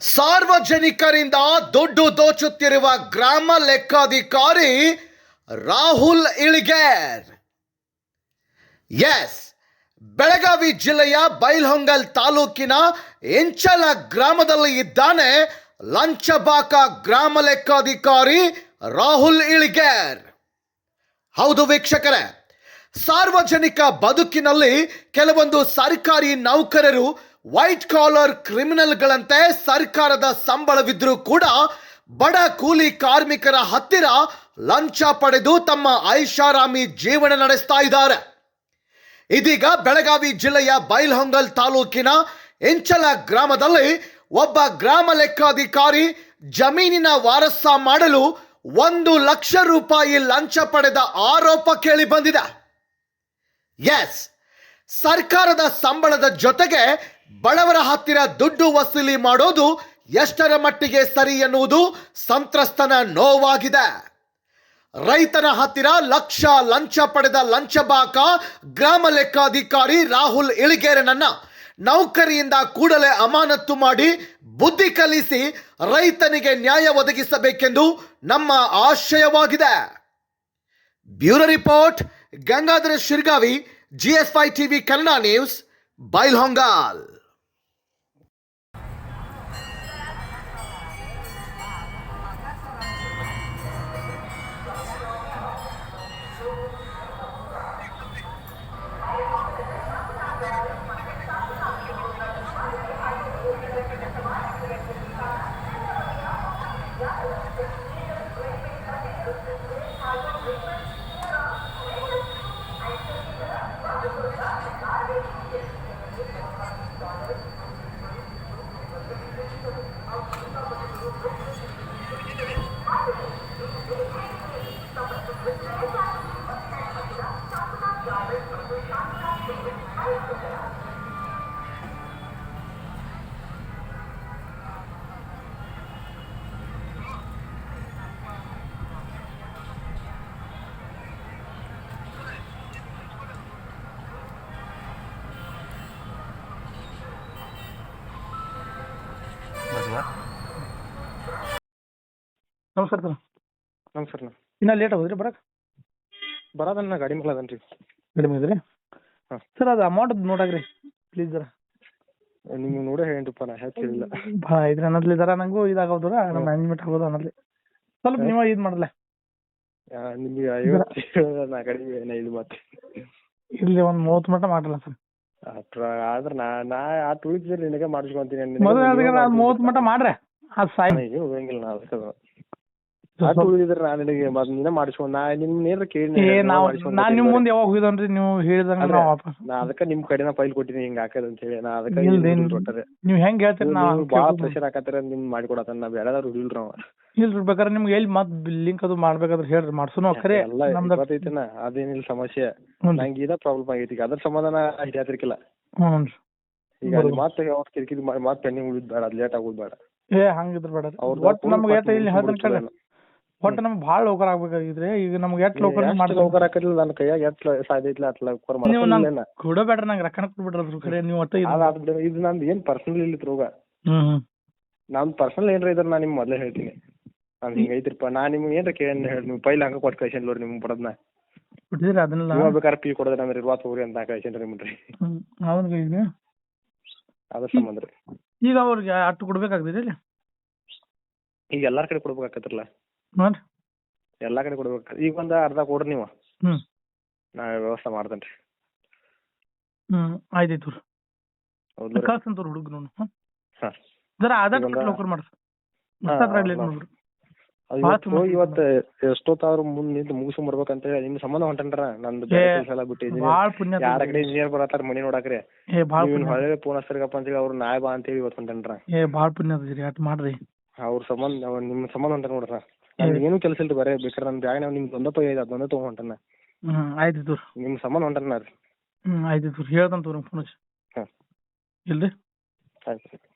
ಸಾರ್ವಜನಿಕರಿಂದ ದುಡ್ಡು ದೋಚುತ್ತಿರುವ ಗ್ರಾಮ ಲೆಕ್ಕಾಧಿಕಾರಿ ರಾಹುಲ್ ಇಳಿಗೇರ್. ಎಸ್, ಬೆಳಗಾವಿ ಜಿಲ್ಲೆಯ ಬೈಲ್ಹೊಂಗಲ್ ತಾಲೂಕಿನ ಎಂಚಲ ಗ್ರಾಮದಲ್ಲಿ ಇದ್ದಾನೆ ಲಂಚಬಾಕ ಗ್ರಾಮ ಲೆಕ್ಕಾಧಿಕಾರಿ ರಾಹುಲ್ ಇಳಿಗೇರ್. ಹೌದು ವೀಕ್ಷಕರೇ, ಸಾರ್ವಜನಿಕ ಬದುಕಿನಲ್ಲಿ ಕೆಲವೊಂದು ಸರ್ಕಾರಿ ನೌಕರರು ವೈಟ್ ಕಾಲರ್ ಕ್ರಿಮಿನಲ್ಗಳಂತೆ ಸರ್ಕಾರದ ಸಂಬಳವಿದ್ರೂ ಕೂಡ ಬಡ ಕೂಲಿ ಕಾರ್ಮಿಕರ ಹತ್ತಿರ ಲಂಚ ಪಡೆದು ತಮ್ಮ ಐಷಾರಾಮಿ ಜೀವನ ನಡೆಸ್ತಾ ಇದ್ದಾರೆ. ಇದೀಗ ಬೆಳಗಾವಿ ಜಿಲ್ಲೆಯ ಬೈಲ್ಹೊಂಗಲ್ ತಾಲೂಕಿನ ಎಂಚಲ ಗ್ರಾಮದಲ್ಲಿ ಒಬ್ಬ ಗ್ರಾಮ ಲೆಕ್ಕಾಧಿಕಾರಿ ಜಮೀನಿನ ವಾರಸ ಮಾಡಲು ಒಂದು ಲಕ್ಷ ರೂಪಾಯಿ ಲಂಚ ಪಡೆದ ಆರೋಪ ಕೇಳಿ ಬಂದಿದೆ. ಎಸ್ ಸರ್ಕಾರದ ಸಂಬಳದ ಜೊತೆಗೆ ಬಡವರ ಹತ್ತಿರ ದುಡ್ಡು ವಸೂಲಿ ಮಾಡೋದು ಎಷ್ಟರ ಮಟ್ಟಿಗೆ ಸರಿ ಎನ್ನುವುದು ಸಂತ್ರಸ್ತನ ನೋವಾಗಿದೆ. ರೈತನ ಹತ್ತಿರ ಲಕ್ಷ ಲಂಚ ಪಡೆದ ಲಂಚಬಾಕ ಗ್ರಾಮ ಲೆಕ್ಕಾಧಿಕಾರಿ ರಾಹುಲ್ ಇಳಿಗೇರನನ್ನ ನೌಕರಿಯಿಂದ ಕೂಡಲೇ ಅಮಾನತ್ತು ಮಾಡಿ ಬುದ್ಧಿ ಕಲಿಸಿ ರೈತನಿಗೆ ನ್ಯಾಯ ಒದಗಿಸಬೇಕೆಂದು ನಮ್ಮ ಆಶಯವಾಗಿದೆ. Bureau report, Gangadhar Shirgavi GS five TV Kannada news ಬೈಲ್ಹೊಂಗಾಲ್ ನಮಸ್ಕಾರ ಸರ್ ನಮಸ್ಕಾರ ನಾ ಇನ್ನ ಲೇಟ್ ಆಗೋದ್ರಿ ಬರಕ್? ಬರೋದನ್ನ ನಾ ಗಾಡಿ ಮೇಲೆ ಅದನ್ ರೀ ಕಡಿಮೆ ಇದ್ರಿ? ಹಾಂ. ಸರ್ ಅದು ಅಮೌಂಟ್ ನೋಡಾಗ್ರಿ ಪ್ಲೀಸ್ ಸರ್ ನಿಮ್ಗೆ ನೋಡೇ ಹೇಳಿಪ್ಪ ನಾ ಹೆಚ್ಚಿಲ್ಲ ಭಾಳ ಇದ್ರ ಅನ್ನದ್ಲಿ ಜರ ನಂಗೂ ಇದಾಗೋದ್ರ ನಮ್ಮ ಮ್ಯಾನೇಜ್ಮೆಂಟ್ ಆಗೋದು ಅನ್ನದ್ಲಿ. ಸ್ವಲ್ಪ ನೀವು ಇದು ಮಾಡಲ್ಲ ನಿಮ್ಗೆ ಐವತ್ತು ಹೇಳಿದ್ರೆ ನಾ ಕಡಿಮೆ ನಾ ಇದು ಮತ್ತೆ. ಇಲ್ಲಿ ಒಂದು ಮೂವತ್ತು ಮಟ್ಟ ಮಾಡಲ್ಲ ಸರ್. ಅಷ್ಟ್ರ ಆದ್ರೆ ನಾ ನಾ ಆ ತುಳಿತಿದ್ರೆ ನಿನಗೆ ಮಾಡಿಸ್ಕೊಂತೀನಿ ಮೊದಲು ಮೂವತ್ತು ಮಟ್ಟ ಮಾಡ್ರೆ. ಅದು ಸಾಯಿ ಏನು ಹೋಗಂಗಿಲ್ಲ ನಾ ಅದಕ್ಕೆ ಅದು. ನಿನಗೆ ಮೊದ್ಲು ನೀನೇ ಮಾಡಿಸ್ಕೊಂಡ್ ನಾ ಕೇಳಿ ಏ ನಾವು ನಾನ್ ನಿಮ್ ಮುಂದೆ ಯಾವಾಗ ಹೋಗಿದನ್ರಿ ನೀವು ಹೇಳಿದಂಗ ಅಲ್ರಿ. ವಾಪಸ್ ನಾ ಅದಕ್ಕೆ ನಿಮ್ ಕಡೆನ ಫೈಲ್ ಕೊಟ್ಟಿನಿ ಹಿಂಗ ಹಾಕದ ಅಂತ ಹೇಳಿ. ನಾ ಅದಕ್ಕೆ ಇಲ್ರಿ, ಕೊಟ್ಟರೆ ನೀವು ಹೆಂಗ್ ಹೇಳ್ತೀರಿ ನಾವು ಬಾಳ ಪ್ರೆಷರ್ ಹಾಕತ್ತೀರ ನಿಮ್ ಮಾಡಿಕೊಡತ್ತ ನಾವ್ ಇಲ್ರಿ ಅವ. ಇಲ್ರಿ ಬೇಕಾದ್ರೆ ನಿಮ್ಗೆ ಎಲ್ಲಿ ಮತ್ ಲಿಂಕ್ ಅದು ಮಾಡ್ಬೇಕಾದ್ರೆ ಹೇಳ್ರಿ ಮಾಡ್ಸುನು ಖರೆ ಎಲ್ಲ ನಮ್ದು ಗೊತ್ತೈತಿನ ಅದೇನಿಲ್ಲ ಸಮಸ್ಯೆ. ಹ್ಞೂ ನಂಗೆ ಇದ ಪ್ರಾಬ್ಲಮ್ ಆಗೈತಿ ಈಗ ಅದ್ರ ಸಮಾಧಾನ ಹಿಡಿಯಾತಿರ್ಕಿಲ್ಲ ಹ್ಞೂ ಈಗ ಅಲ್ಲಿ ಮತ್ತೆ ಅವ್ರ ಕಿರಿಕಿರಿ ಮಾಡಿ ಮತ್ತೆ ಪೆಂಡಿಂಗ್ ಉಳಿದ್ ಬೇಡ ಅದ್ ಲೇಟ್ ಆಗೋದ್ ಬೇಡ. ಏ ಹಂಗಿದ್ರ ಬೇಡ ಒಟ್ಟು ನಮ್ಗೆ ಇಲ್ಲಿ. ಒಟ್ಟು ನಮ್ಗೆ ಭಾಳ ಲೋಕರ್ ಆಗ್ಬೇಕಾಗಿದ್ರಿ ಈಗ ನಮ್ಗ್ ಎಷ್ಟು ಲೋಕರ್ ಮಾಡ್ಬೇಕು? ಲೋಕರ್ ಹಾಕಲಿಲ್ಲ ನನ್ನ ಕೈಯಾಗ? ಎಷ್ಟು ಸಾಧ್ಯ ಐತಿಲ್ಲ ಅಟ್ ಲೋಕರ್ ನೀವು ನಂಗ್ ನಂಗೆ ಕೊಡಬೇಡ್ರಿ ನಂಗೆ ರೊಕ್ಕನ ಕೊಡ್ಬಿಡ್ರಿ ಅದ್ರ ಕಡೆ. ನೀವು ಒಟ್ಟ ಇದು ಬಿಡು ಇದು ನಂದು ಏನ್ ಪರ್ಸನಲ್ ಇಲ್ಲಿ ರೋಗ. ಹ್ಮ್ ನಮ್ ಪರ್ಸನಲ್ ಏನ್ರ ಇದ್ರ ನಾ ನಿಮ್ಗೆ ಮೊದಲೇ ಹೇಳ್ತೀನಿ. ನಾನು ಹಿಂಗ ಐತಿರಪ್ಪ ನಾ ನಿಮ್ಗೆ ಏನ್ರ ಕೇಳಿ ಹೇಳಿ ನೀವು ಪೈಲ ಹಂಗ ಕೊಟ್ಟು ಕಳ್ಸೇನ್ ನೋಡ್ರಿ ನಿಮ್ಗೆ ಕೊಡದ್ನ ಕೊಟ್ಟಿದ್ದೀರಿ ಅದನ್ನೆಲ್ಲ? ನೀವು ಬೇಕಾದ್ರೆ ಪಿ ಕೊಡೋದ್ರೆ ಅಂದ್ರೆ ಇರುವ ಹೋಗ್ರಿ ಅಂತ ಕಳ್ಸೇನ್ರಿ ನಿಮ್ಗೆ ಹ್ಞೂ ಅವ್ನಿಗೆ ಈಗ. ಅದ್ರ ಸಂಬಂಧ ರೀ. ಈಗ ಅವ್ರಿಗೆ ಅಟ್ಟು ಕೊಡ್ಬೇಕಾಗ್ತದೆ ಈಗ ಎಲ್ಲಾರ್ ಕಡೆ ಕೊಡ್ಬೇಕಾಕತ್ರಲ್ಲ? ಎಲ್ಲಾ ಕಡೆ ಕೊಡ್ಬೇಕು. ಈಗ ಒಂದ್ ಅರ್ಧ ಕೊಡ್ರಿ ನೀವು. ಹ್ಞೂ ನಾ ವ್ಯವಸ್ಥೆ ಮಾಡ್ತೇನೆ ರೀ. ಹ್ಞೂ ಆಯ್ತಾಯ್ತು ರೀ. ಹೌದು ರೀ ಕಳ್ಸಂತ ಹುಡುಗ ನೋಡು ಜರ ಆದಷ್ಟು ಲೋಕರ್ ಮಾಡ್ರಿ. ಇವತ್ತು ಇವತ್ತು ಎಷ್ಟೊತ್ತಾದ್ರು ಮುಂದ್ ನಿಂತು ಬರ್ಬೇಕಂತ ಹೇಳಿ ನಿಮ್ ಸಂಬಂಧ ಹೊಂಟನ್ರ? ನಂದು ಬಿಟ್ಟಿದ್ದೀನಿ. ಪುಣ್ಯ ಯಾರ ಕಡೆ ಇಂಜಿನಿಯರ್ ಬರತ್ತಾರ ಮನಿ ನೋಡಾಕ್ರಿ ಹೊಳೆ ಫೋನ್ ಅಂತೇಳಿ ಅವ್ರು ನಾಳೆ ಬಾ ಅಂತೇಳಿ ಇವತ್ತು ಹೊಂಟನ್ರ. ಏ ಭಾಳ ಪುಣ್ಯ ಅದ ರೀ ಅಟ್ ಮಾಡ್ರಿ. ಅವ್ರ ಸಂಬಂಧ ನಿಮ್ ಸಂಬಂಧ ಹೊಂಟಾನ ನೋಡ್ರ. ನನ್ಗೆ ಏನು ಕೆಲಸ ಇಲ್ರಿ ಬರೇ ಬೇಕಾದ್ರೆ ನನ್ನ ಬ್ಯಾಗ್ ನಿಮ್ಗೆ ಒಂದಪ್ಪ ಐದು ಅದೊಂದೇ ತಗೊಂಡ್ ಹೊಂಟನ. ಹ್ಮ್ ಆಯ್ತು ರೀ ನಿಮ್ ಸಂಬಂಧ ಹೊಂಟನ ರೀ. ಹ್ಮ್ ಆಯ್ತು ರೀ ಹೇಳ್ದಂತ ತೋರಿ ಫೋನ್ ಹಚ್ಚಿ. ಹಾ. ಇಲ್ರಿ? ಆಯ್ತು